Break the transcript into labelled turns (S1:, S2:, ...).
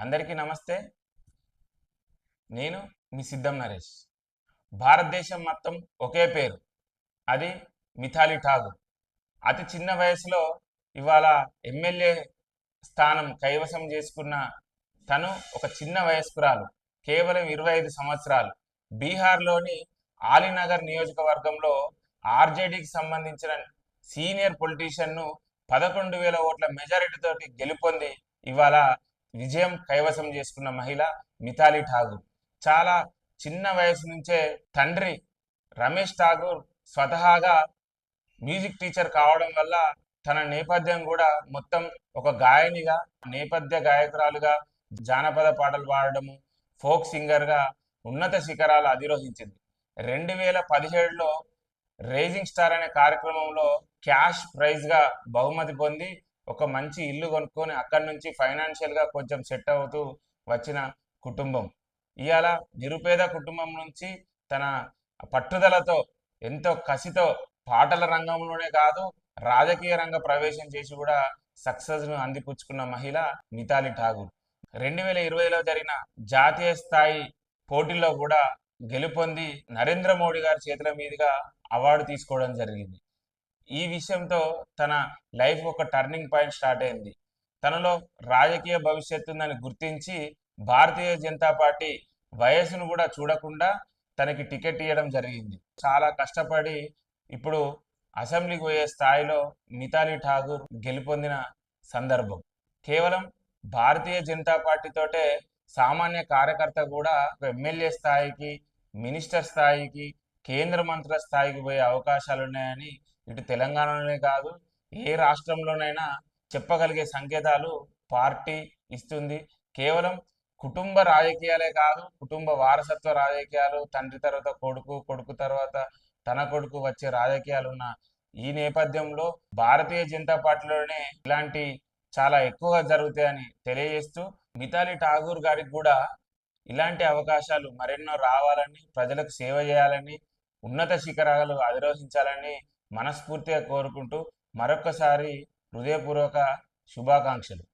S1: అందరికీ నమస్తే. నేను మీ సిద్ధం నరేష్. భారతదేశం మొత్తం ఒకే పేరు. అది మిథాలి ఠాగూర్. అతి చిన్న వయసులో ఇవాళ ఎమ్మెల్యే స్థానం కైవసం చేసుకున్న తను ఒక చిన్న వయస్కురాలు కేవలం ఇరవై ఐదు సంవత్సరాలు. బీహార్లోని ఆలీనగర్ నియోజకవర్గంలో ఆర్జేడీకి సంబంధించిన సీనియర్ పొలిటీషియన్ను పదకొండు వేల ఓట్ల మెజారిటీతోటి గెలుపొంది ఇవాళ విజయం కైవసం చేసుకున్న మహిళ మిథాలి ఠాగూర్. చాలా చిన్న వయసు నుంచే తండ్రి రమేష్ ఠాగూర్ స్వతహాగా మ్యూజిక్ టీచర్ కావడం వల్ల తన నేపథ్యం కూడా మొత్తం ఒక గాయనిగా నేపథ్య గాయకురాలుగా జానపద పాటలు పాడడము ఫోక్ సింగర్గా ఉన్నత శిఖరాలు అధిరోహించింది. రెండు వేల పదిహేడులో రేజింగ్ స్టార్ అనే కార్యక్రమంలో క్యాష్ ప్రైజ్గా బహుమతి పొంది ఒక మంచి ఇల్లు కొనుక్కొని అక్కడి నుంచి ఫైనాన్షియల్గా కొంచెం సెట్ అవుతూ వచ్చిన కుటుంబం. ఇవాళ నిరుపేద కుటుంబం నుంచి తన పట్టుదలతో ఎంతో కసితో పాటల రంగంలోనే కాదు రాజకీయ రంగ ప్రవేశం చేసి కూడా సక్సెస్ను అందిపుచ్చుకున్న మహిళ మితాలి ఠాగూర్. రెండు వేల ఇరవైలో జరిగిన జాతీయ స్థాయి పోటీల్లో కూడా గెలుపొంది నరేంద్ర మోడీ గారి చేతుల మీదుగా అవార్డు తీసుకోవడం జరిగింది. ఈ విషయంతో తన లైఫ్ ఒక టర్నింగ్ పాయింట్ స్టార్ట్ అయింది. తనలో రాజకీయ భవిష్యత్తు ఉందని గుర్తించి భారతీయ జనతా పార్టీ వయసును కూడా చూడకుండా తనకి టికెట్ ఇవ్వడం జరిగింది. చాలా కష్టపడి ఇప్పుడు అసెంబ్లీకి పోయే స్థాయిలో మితాలి ఠాగూర్ గెలుపొందిన సందర్భం. కేవలం భారతీయ జనతా పార్టీతోటే సామాన్య కార్యకర్త కూడా ఎమ్మెల్యే స్థాయికి మినిస్టర్ స్థాయికి కేంద్ర మంత్రుల స్థాయికి పోయే అవకాశాలు ఉన్నాయని ఇటు తెలంగాణలోనే కాదు ఏ రాష్ట్రంలోనైనా చెప్పగలిగే సంకేతాలు పార్టీ ఇస్తుంది. కేవలం కుటుంబ రాజకీయాలే కాదు కుటుంబ వారసత్వ రాజకీయాలు తండ్రి తర్వాత కొడుకు కొడుకు తర్వాత తన కొడుకు వచ్చే రాజకీయాలు ఉన్న ఈ నేపథ్యంలో భారతీయ జనతా పార్టీలోనే ఇలాంటి చాలా ఎక్కువగా జరుగుతాయని తెలియజేస్తూ మిథాలి ఠాగూర్ గారికి కూడా ఇలాంటి అవకాశాలు మరెన్నో రావాలని ప్రజలకు సేవ చేయాలని ఉన్నత శిఖరాలు అధిరోహించాలని మనస్ఫూర్తిగా కోరుకుంటూ మరొకసారి హృదయపూర్వక శుభాకాంక్షలు.